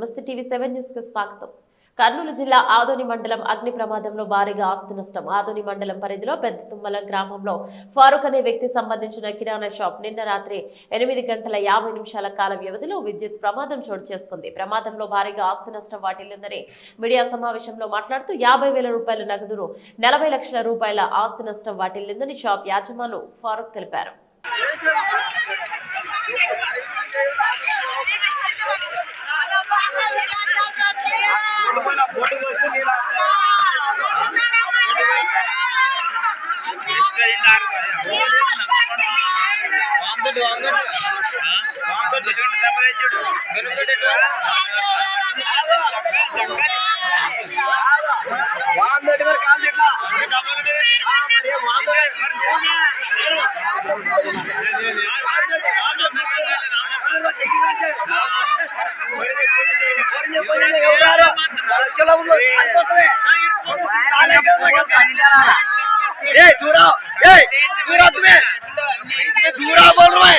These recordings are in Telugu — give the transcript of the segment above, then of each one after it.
నమస్తే టీవీ సెవెన్ న్యూస్కు స్వాగతం. కర్నూలు జిల్లా ఆదోని మండలం అగ్ని ప్రమాదంలో భారీగా ఆస్తి నష్టం. ఆదోని మండలం పరిధిలో పెద్ద తుమ్మలం గ్రామంలో ఫారూక్ అనే వ్యక్తి సంబంధించిన కిరాణా షాప్ నిన్న రాత్రి ఎనిమిది గంటల యాభై నిమిషాల కాల వ్యవధిలో విద్యుత్ ప్రమాదం చోటు చేసుకుంది. ప్రమాదంలో భారీగా ఆస్తి నష్టం వాటిల్లిందని మీడియా సమావేశంలో మాట్లాడుతూ యాభై వేల రూపాయల నగదును నలభై లక్షల రూపాయల ఆస్తి నష్టం వాటిల్లిందని షాప్ యాజమాను ఫారూక్ తెలిపారు. ए दूरा ए दूरा तुम्हें। तुम्हें दूरा बोल रहा है।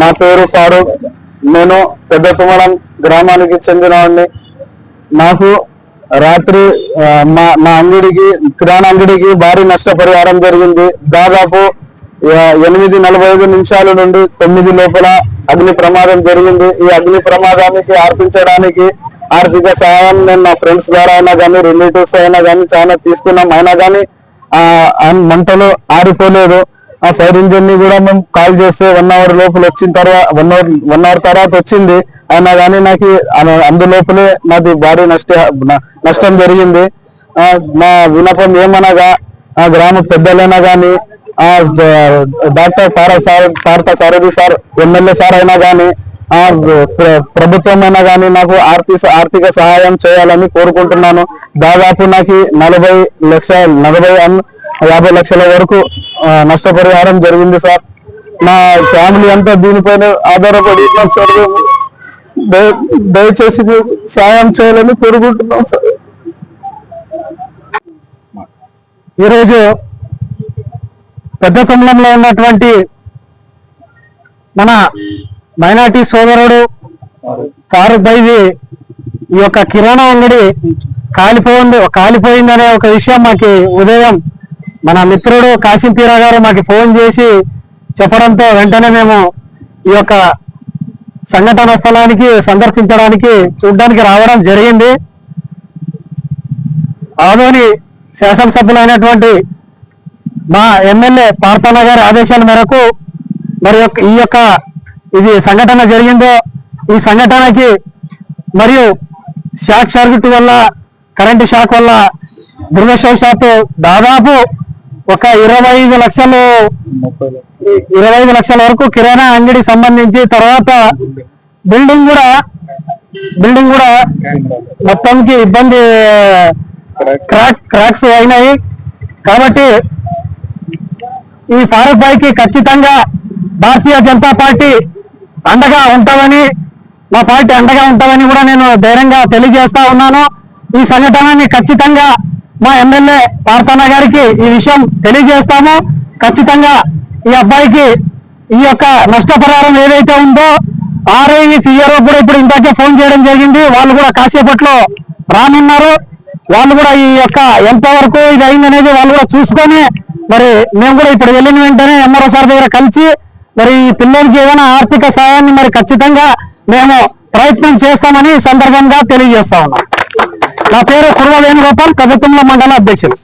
నా పేరు ఫారూక్. నేను పెద్ద తుమ్మడం గ్రామానికి చెందినవాడిని. నాకు రాత్రి మా నా అంగడికి కిరాణా అంగడికి భారీ నష్టపరిహారం జరిగింది. దాదాపు ఎనిమిది నలభై ఐదు నిమిషాల నుండి తొమ్మిది లోపల అగ్ని ప్రమాదం జరిగింది. ఈ అగ్ని ప్రమాదానికి ఆర్పించడానికి ఆర్థిక సహాయం నేను నా ఫ్రెండ్స్ ద్వారా అయినా కానీ రిలేటివ్స్ అయినా కానీ చాలా తీసుకున్నాం. అయినా కానీ ఆ మంటలు ఆరిపోలేదు. ఆ ఫైర్ ఇంజిన్ని కూడా మేము కాల్ చేస్తే వన్ అవర్ లోపల వచ్చిన తర్వాత వన్ అవర్ వన్ అవర్ తర్వాత వచ్చింది. అయినా కానీ నాకు అందులోపలే నాది భారీ నష్ట నష్టం జరిగింది. మా వినపం ఏమనగా ఆ గ్రామ పెద్దలైనా కానీ డాక్టర్ పారా sir Partha Sarathi sir MLA sir అయినా కానీ ఆ ప్రభుత్వం అయినా కానీ నాకు ఆర్థిక ఆర్థిక సహాయం చేయాలని కోరుకుంటున్నాను. దాదాపు నాకు నలభై లక్ష నలభై యాభై లక్షల వరకు నష్టపరిహారం జరిగింది సార్. నా ఫ్యామిలీ అంతా దీనిపైన ఆధారపడి సార్ దయచేసి సహాయం చేయాలని కోరుకుంటున్నాం సార్. ఈరోజు పెద్ద తమ్లంలో ఉన్నటువంటి మన మైనార్టీ సోదరుడు ఫారూక్ బైది ఈ యొక్క కిరాణా అంగడి కాలిపోయింది కాలిపోయిందనే ఒక విషయం మాకు ఉదయం మన మిత్రుడు కాసిం పీరా గారు మాకు ఫోన్ చేసి చెప్పడంతో వెంటనే మేము ఈ యొక్క సంఘటన స్థలానికి సందర్శించడానికి చూడడానికి రావడం జరిగింది. ఆదోని శాసనసభ్యులైనటువంటి మా ఎమ్మెల్యే పార్థన గారి ఆదేశాల మేరకు మరి యొక్క ఈ యొక్క ఇది సంఘటన జరిగిందో ఈ సంఘటనకి మరియు షాక్ సర్క్యూట్ వల్ల కరెంటు షాక్ వల్ల దురదృష్టవశాత్తు దాదాపు ఒక ఇరవై ఐదు లక్షలు ఇరవై ఐదు లక్షల వరకు కిరాణా అంగడికి సంబంధించి తర్వాత బిల్డింగ్ కూడా బిల్డింగ్ కూడా మొత్తంకి ఇబ్బంది క్రాక్ క్రాక్స్ అయినాయి. కాబట్టి ఈ ఫారూక్ భాయ్కి ఖచ్చితంగా భారతీయ జనతా పార్టీ అండగా ఉంటామని మా పార్టీ అండగా ఉంటామని కూడా నేను ధైర్యంగా తెలియజేస్తా ఉన్నాను. ఈ సంఘటనని ఖచ్చితంగా మా ఎమ్మెల్యే పార్థన గారికి ఈ విషయం తెలియజేస్తాము. ఖచ్చితంగా ఈ అబ్బాయికి ఈ యొక్క నష్టపరిహారం ఏదైతే ఉందో ఆర్ఐ సిఆర్ఓ కూడా ఇప్పుడు ఇంతకే ఫోన్ చేయడం జరిగింది. వాళ్ళు కూడా కాసేపట్లో రానున్నారు. వాళ్ళు కూడా ఈ యొక్క ఎంత వరకు ఇది అయిందనేది వాళ్ళు కూడా చూసుకొని మరి మేము కూడా ఇప్పుడు వెళ్ళిన వెంటనే ఎంఆర్ఓ సార్ దగ్గర కలిసి మరి ఈ పిల్లలకి ఏదైనా ఆర్థిక సాయాన్ని మరి ఖచ్చితంగా మేము ప్రయత్నం చేస్తామని సందర్భంగా తెలియజేస్తా ఉన్నాం. నా పేరు కుర్వ వేణుగోపాల్ ప్రభుత్వంలో మండల అధ్యక్షులు.